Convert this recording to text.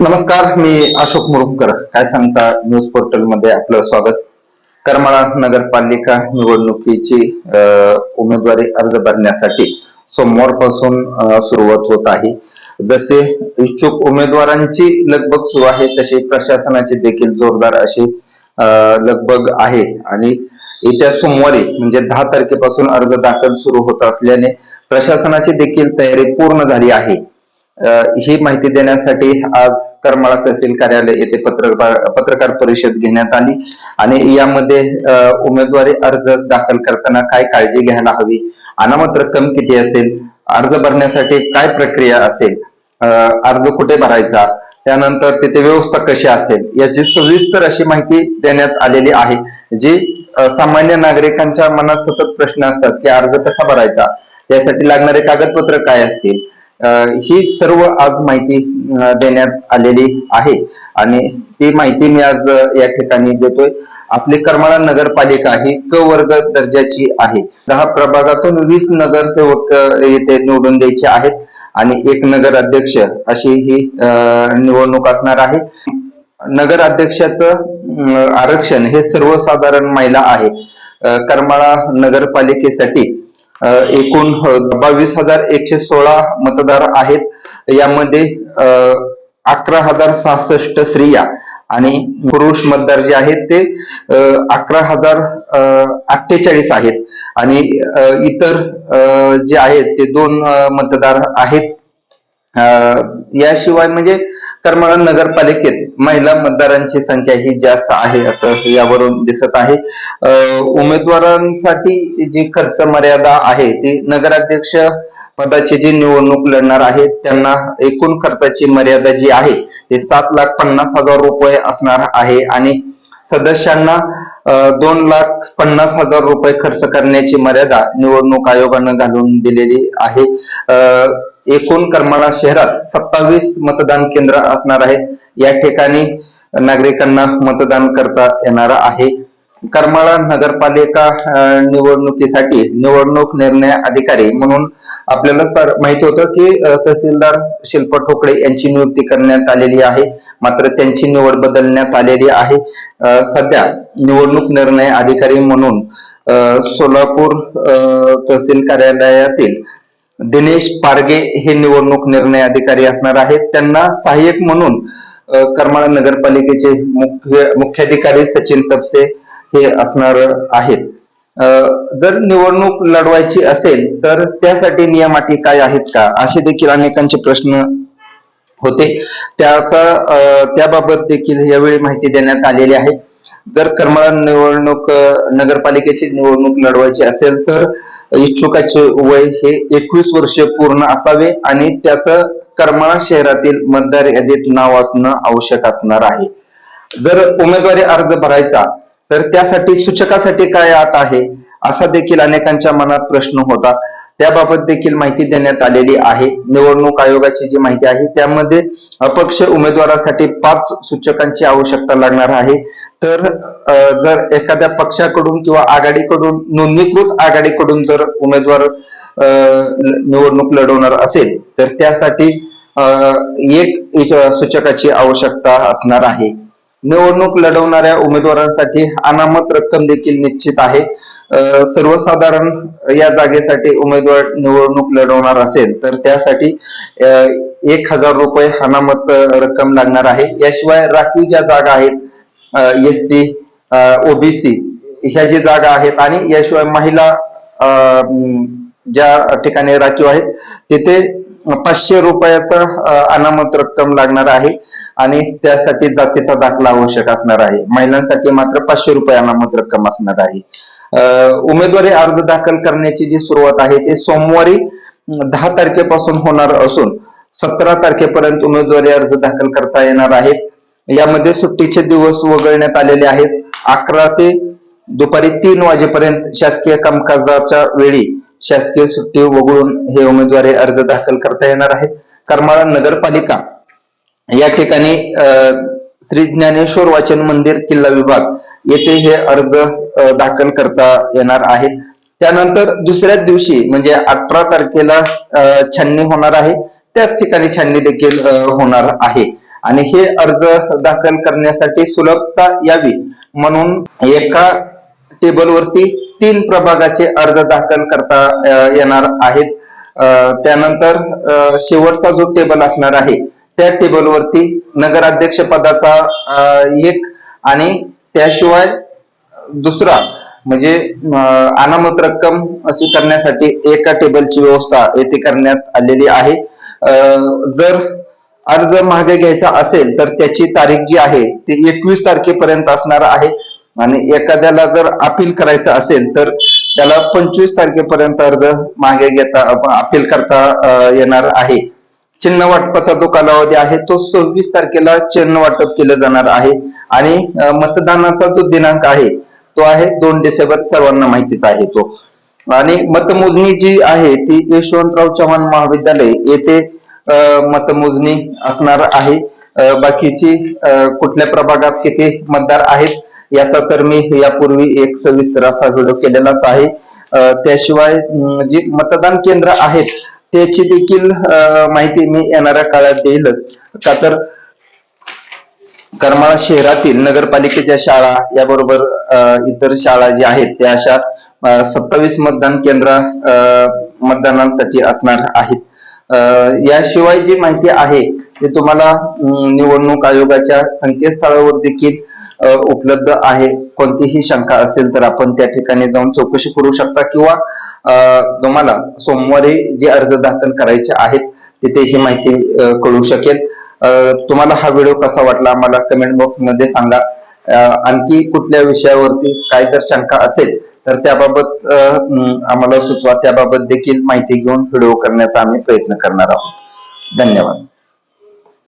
नमस्कार मी अशोक मुरुमकर काय सांगता न्यूज पोर्टलमध्ये आपलं स्वागत. करमाळा नगरपालिका निवडणुकीची उमेदवारी अर्ज भरण्यासाठी सोमवारपासून सुरुवात होत आहे. जसे इच्छुक उमेदवारांची लगबग सुरू आहे तशी प्रशासनाची देखील जोरदार अशी लगभग लगबग आहे. आणि येत्या सोमवारी म्हणजे दहा तारखेपासून अर्ज दाखल सुरू होत असल्याने प्रशासनाची देखील तयारी पूर्ण झाली आहे. ही माहिती देण्यासाठी आज करमाळा तहसील कार्यालय येथे पत्रकार पत्रकार परिषद घेण्यात आली आणि यामध्ये उमेदवारी अर्ज दाखल करताना काय काळजी घ्यायला हवी अनामत रक्कम किती असेल अर्ज भरण्यासाठी काय प्रक्रिया असेल अर्ज कुठे भरायचा त्यानंतर तिथे व्यवस्था कशी असेल याची सविस्तर अशी माहिती देण्यात आलेली आहे जी सामान्य नागरिकांच्या मनात सतत प्रश्न असतात की अर्ज कसा भरायचा त्यासाठी लागणारे कागदपत्र काय असतील ही सर्व आज माहिती देण्यात आलेली आहे. आणि ती माहिती मी आज या ठिकाणी देतोय. आपली करमाळा नगरपालिका ही क वर्ग दर्जाची आहे. दहा प्रभागातून वीस नगरसेवक येथे निवडून द्यायचे आहेत. आणि एक नगर अध्यक्ष अशी ही निवडणूक असणार आहे. नगर अध्यक्षाचं आरक्षण हे सर्वसाधारण महिला आहे. करमाळा नगरपालिकेसाठी एकूण बावीस हजार एकशे सोळा मतदार आहेत. यामध्ये अकरा हजार सहासष्ट स्त्रिया आणि पुरुष मतदार जे आहेत ते अकरा हजार अठ्ठेचाळीस आहेत. आणि इतर अं, जे आहेत ते दोन मतदार आहेत. अं, याशिवाय म्हणजे करमाळा नगरपालिकेत महिला मतदारांची संख्या ही जास्त आहे असं यावरून दिसत आहे. उमेदवारांसाठी जी खर्च मर्यादा आहे ती नगराध्यक्ष पदाची जी निवडणूक लढणार आहे त्यांना एकूण खर्चाची मर्यादा जी आहे ते सात लाख पन्नास हजार रुपये असणार आहे आणि सदस्यांना दोन लाख पन्नास हजार रुपये खर्च करण्याची मर्यादा निवडणूक आयोगानं घालून दिलेली आहे. एकूण करमाळा शहरात सत्तावीस मतदान केंद्र असणार आहेत. या ठिकाणी नागरिकांना मतदान करता येणार आहे. करमाळा नगरपालिका निवडणुकीसाठी निवडणूक निर्णय अधिकारी म्हणून आपल्याला सर माहीत होतं की तहसीलदार शिल्पा ठोकळे यांची नियुक्ती करण्यात आलेली आहे. मात्र त्यांची निवड बदलण्यात आलेली आहे. सध्या निवडणूक निर्णय अधिकारी म्हणून अं, सोलापूर अं, तहसील कार्यालयातील दिनेश पारगे हे निवडणूक निर्णय अधिकारी असणार आहेत. त्यांना सहाय्यक म्हणून करमाळा नगरपालिकेचे मुख्य मुख्याधिकारी सचिन तपसे हे असणार आहेत. जर निवडणूक लढवायची असेल तर त्यासाठी नियम अटी काय आहेत का? असे देखील अनेकांचे प्रश्न होते. त्याचा त्याबाबत देखील यावेळी माहिती देण्यात आलेली आहे. जर करमाळा निवडणूक नगरपालिकेची निवडणूक लढवायची असेल तर इच्छुकाचे वय हे एकवीस वर्ष पूर्ण असावे आणि त्याचं करमाळा शहरातील मतदार यादीत नाव असणं आवश्यक असणार आहे. जर उमेदवारी अर्ज भरायचा तर त्यासाठी सूचकासाठी काय अट आहे? असा देखील अनेकांच्या मनात प्रश्न होता. त्याबाबत देखील माहिती देण्यात आलेली आहे. निवडणूक आयोगाची जी माहिती आहे त्यामध्ये अपक्ष उमेदवारासाठी पाच सूचकांची आवश्यकता लागणार आहे. तर जर एखाद्या पक्षाकडून किंवा आघाडीकडून नोंदणीकृत आघाडीकडून जर उमेदवार निवडणूक लढवणार असेल तर त्यासाठी एक सूचकाची आवश्यकता असणार आहे. निवडणूक लढवणाऱ्या उमेदवारांसाठी अनामत रक्कम देखील निश्चित आहे. सर्वसाधारण या जागेसाठी उमेदवार निवडणूक लढवणार असेल तर त्यासाठी एक हजार रुपये अनामत रक्कम लागणार आहे. याशिवाय राखीव ज्या जागा आहेत एस सी ओबीसी ह्या ज्या जागा आहेत आणि याशिवाय महिला ज्या ठिकाणी राखीव आहेत तिथे पाचशे रुपयाचा अनामत रक्कम लागणार आहे आणि त्यासाठी जातीचा दाखला आवश्यक असणार आहे. महिलांसाठी मात्र पाचशे रुपये अनामत रक्कम असणार आहे. उमेदवारी अर्ज दाखल करण्याची जी सुरुवात आहे ते सोमवारी दहा तारखेपासून होणार असून सतरा तारखेपर्यंत उमेदवारी अर्ज दाखल करता येणार आहेत. यामध्ये सुट्टीचे दिवस वगळण्यात आलेले आहेत. अकरा ते दुपारी तीन वाजेपर्यंत शासकीय कामकाजाच्या वेळी शासकीय सुट्टी वगळून हे उमेदवारी अर्ज दाखल करता येणार आहेत. करमाळा नगरपालिका या ठिकाणी श्री ज्ञानेश्वर वाचन मंदिर किल्ला विभाग येथे हे अर्ज दाखल करता येणार आहेत. त्यानंतर दुसऱ्याच दिवशी म्हणजे अठरा तारखेला छाननी होणार आहे. त्याच ठिकाणी छाननी देखील होणार आहे. आणि हे अर्ज दाखल करण्यासाठी सुलभता यावी म्हणून एका टेबलवरती तीन प्रभागाचे अर्ज दाखल करता येणार आहेत. त्यानंतर शेवटचा जो टेबल असणार आहे त्या टेबलवरती नगराध्यक्ष पदाचा एक आणि त्याशिवाय दुसरा म्हणजे अनामत रक्कम स्वीकारण्यासाठी एका टेबलची व्यवस्था येथे करण्यात आलेली आहे. जर अर्ज मागे घ्यायचा असेल तर त्याची तारीख जी आहे ती एकवीस तारखेपर्यंत असणार आहे. आणि एखाद्याला जर अपील करायचं असेल तर त्याला पंचवीस तारखेपर्यंत अर्ज मागे घेता अपील करता येणार आहे. चिन्ह वाटपाचा जो कालावधी आहे तो सव्वीस तारखेला चिन्ह वाटप केलं जाणार आहे. आणि मतदानाचा जो दिनांक आहे तो आहे दोन डिसेंबर सर्वांना माहितीच आहे तो. आणि मतमोजणी जी आहे ती यशवंतराव चव्हाण महाविद्यालय येथे अं, मतमोजणी असणार आहे. बाकीची अं, कुठल्या प्रभागात किती मतदार आहेत याचा तर मी यापूर्वी एक सविस्तर असा व्हिडिओ केलेलाच आहे. त्याशिवाय जी मतदान केंद्र आहेत त्याची देखील अं, माहिती मी येणाऱ्या काळात देईलच. का तर करमाळा शहरातील नगरपालिकेच्या शाळा याबरोबर इतर शाळा ज्या आहेत त्या अशा सत्तावीस मतदान केंद्र मतदानांसाठी मतदानासाठी असणार आहेत. अं, याशिवाय जी माहिती आहे ती तुम्हाला निवडणूक आयोगाच्या संकेतस्थळावर देखील उपलब्ध आहे. कोणतीही शंका असेल तर आपण त्या ठिकाणी जाऊन चौकशी करू शकता किंवा अं, तुम्हाला सोमवारी जे अर्ज दाखल करायचे आहेत तिथे ही माहिती अं, कळू शकेल. तुम्हाला हा व्हिडिओ कसा वाटला आम्हाला कमेंट बॉक्समध्ये सांगा. आणखी कुठल्या विषयावरती काय जर शंका असेल तर त्याबाबत आम्हाला सुचवा. त्याबाबत देखील माहिती घेऊन व्हिडिओ करण्याचा आम्ही प्रयत्न करणार आहोत. धन्यवाद.